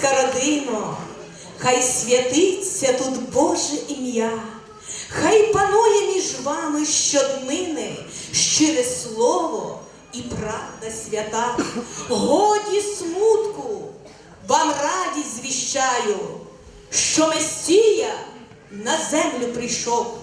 українська родино, хай святиться тут Боже ім'я, хай панує між вами щоднини щире слово і правда свята. Годі смутку, вам радість звіщаю, що Месія на землю прийшов.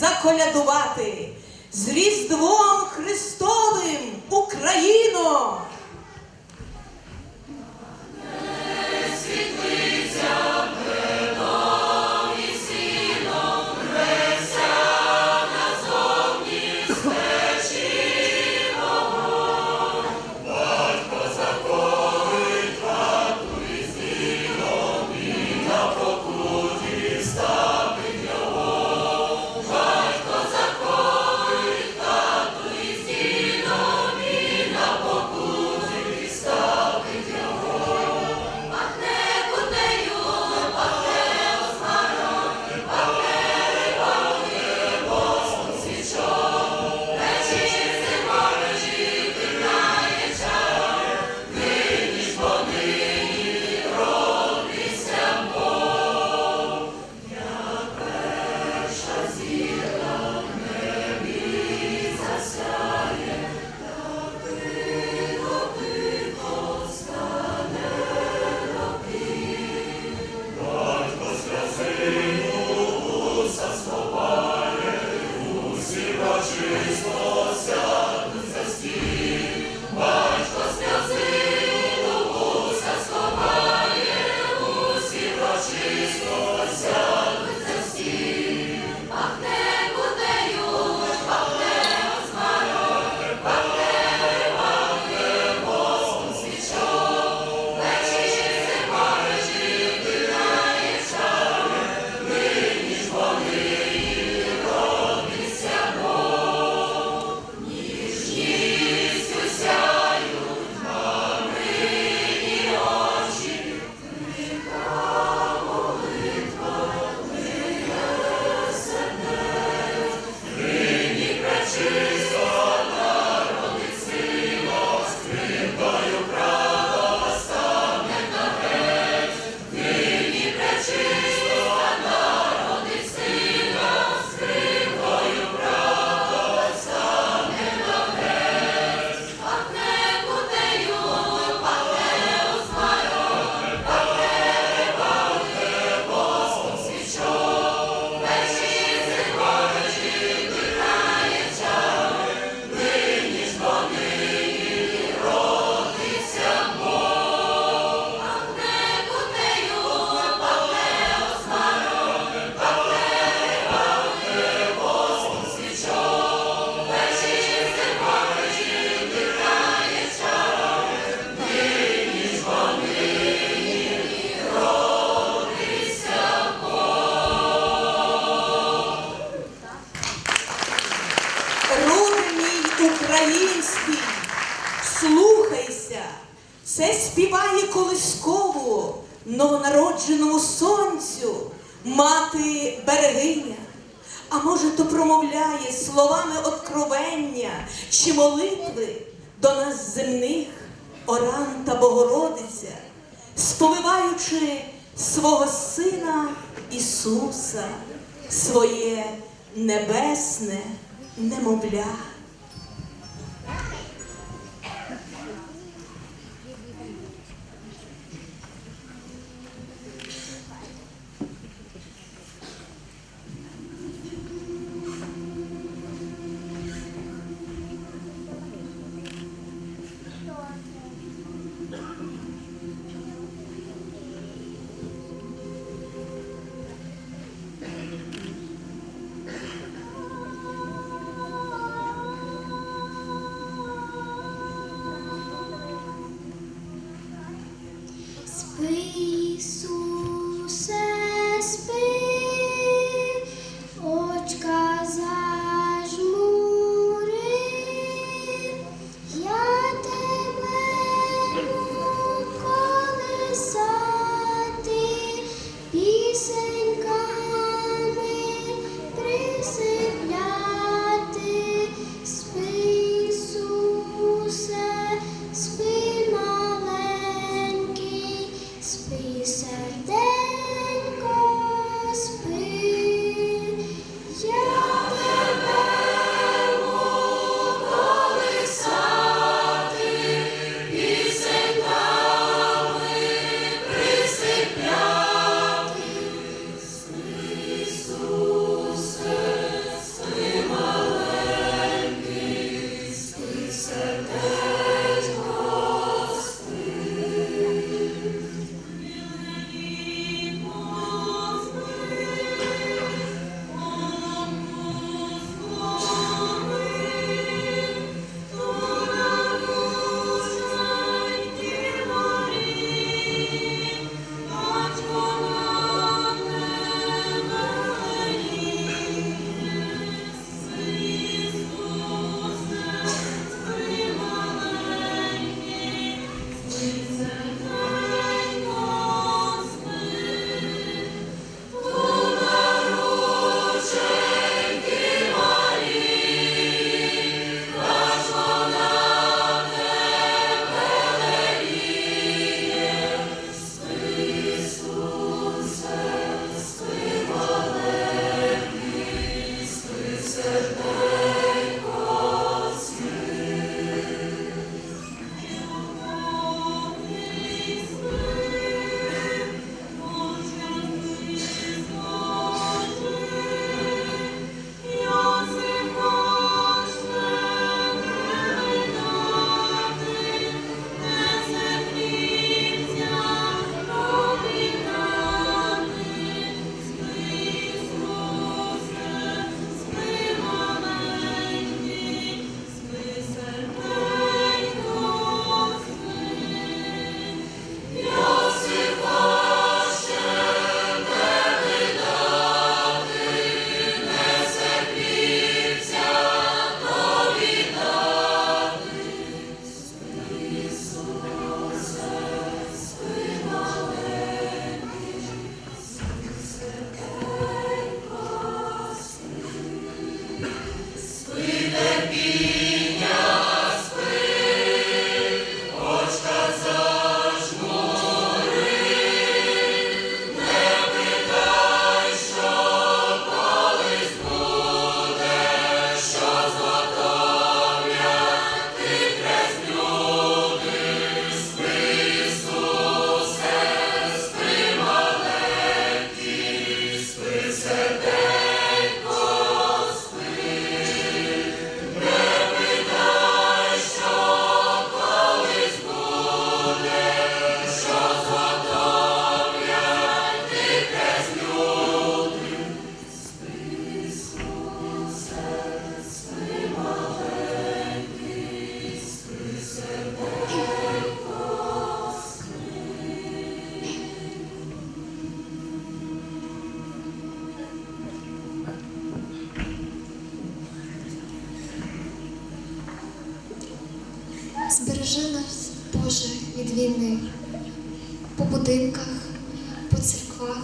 Заколядувати з Різдвом Христовим Україно! дарами откровення чи молитви до нас земних, Оран та Богородиця, сповиваючи свого Сина Ісуса, своє небесне немовля. Бережи нас, Боже, від війни, по будинках, по церквах,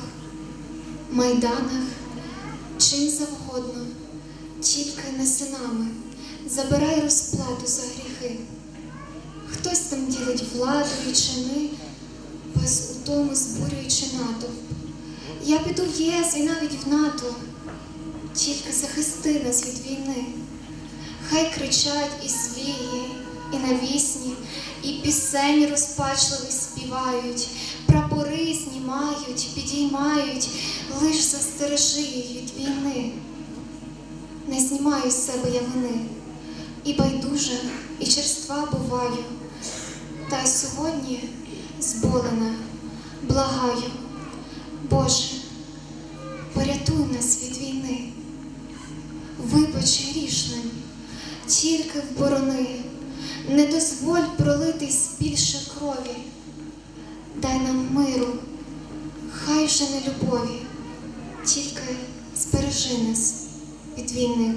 майданах, чим завгодно, тільки не синами, забирай розплату за гріхи. Хтось там ділить владу і чини, без утому збурюючи натовп. Я піду в ЄС і навіть в НАТО, тільки захисти нас від війни. Хай кричать і звії, і навісні, і пісень розпачливий співають, прапори знімають, підіймають, лиш застережи їх від війни. Не знімаю з себе я вини, і байдуже, і черства буваю. Та й сьогодні зболена, благаю, Боже, порятуй нас від війни. Вибач грішним, тільки в борони, не дозволь пролитись більше крові. Дай нам миру, хай же не любові, тільки збережи нас від війни.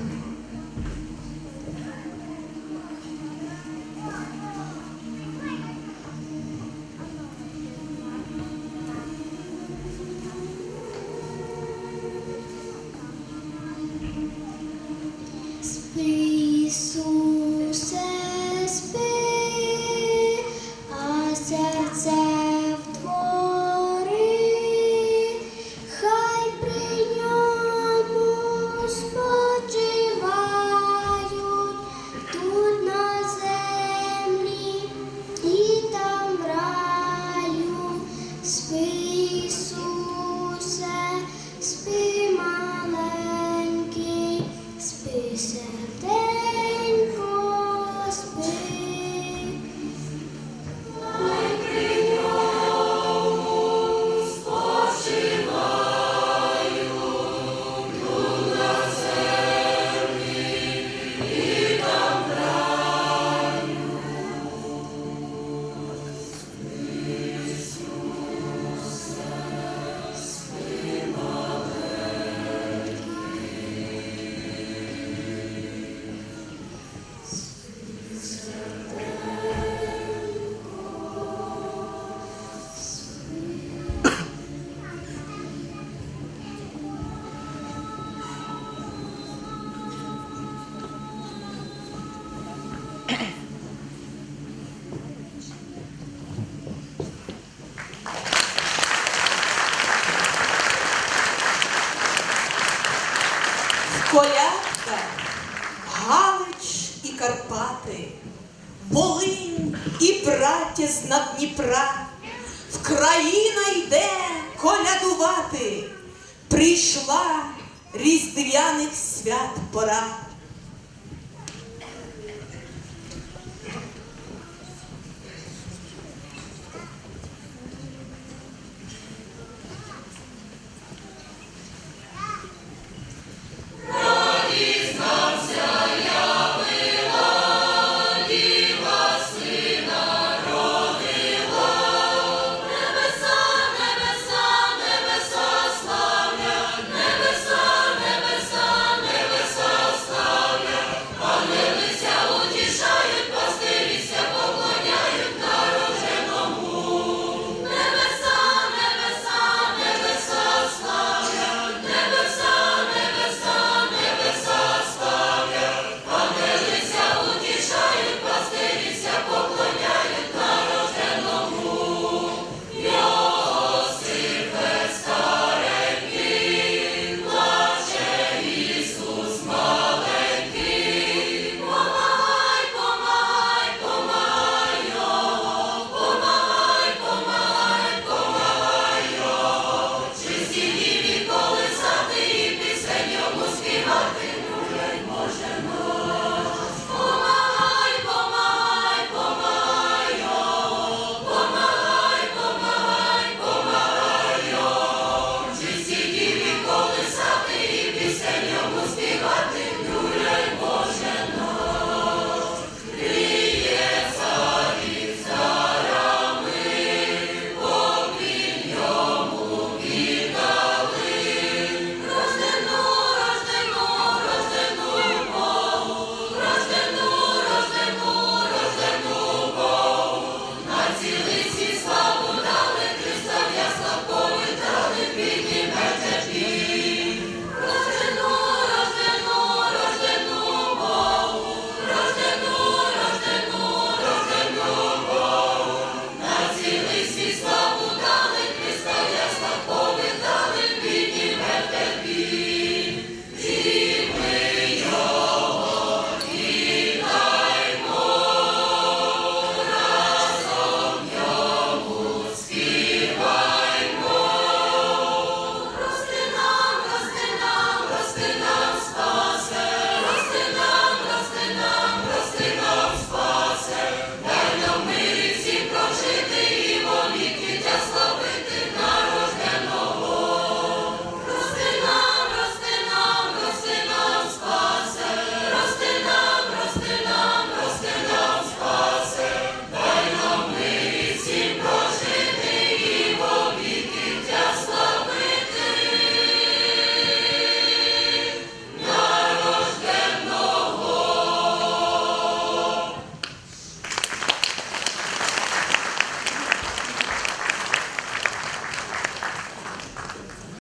Колядувати, прийшла різдвяних свят пора.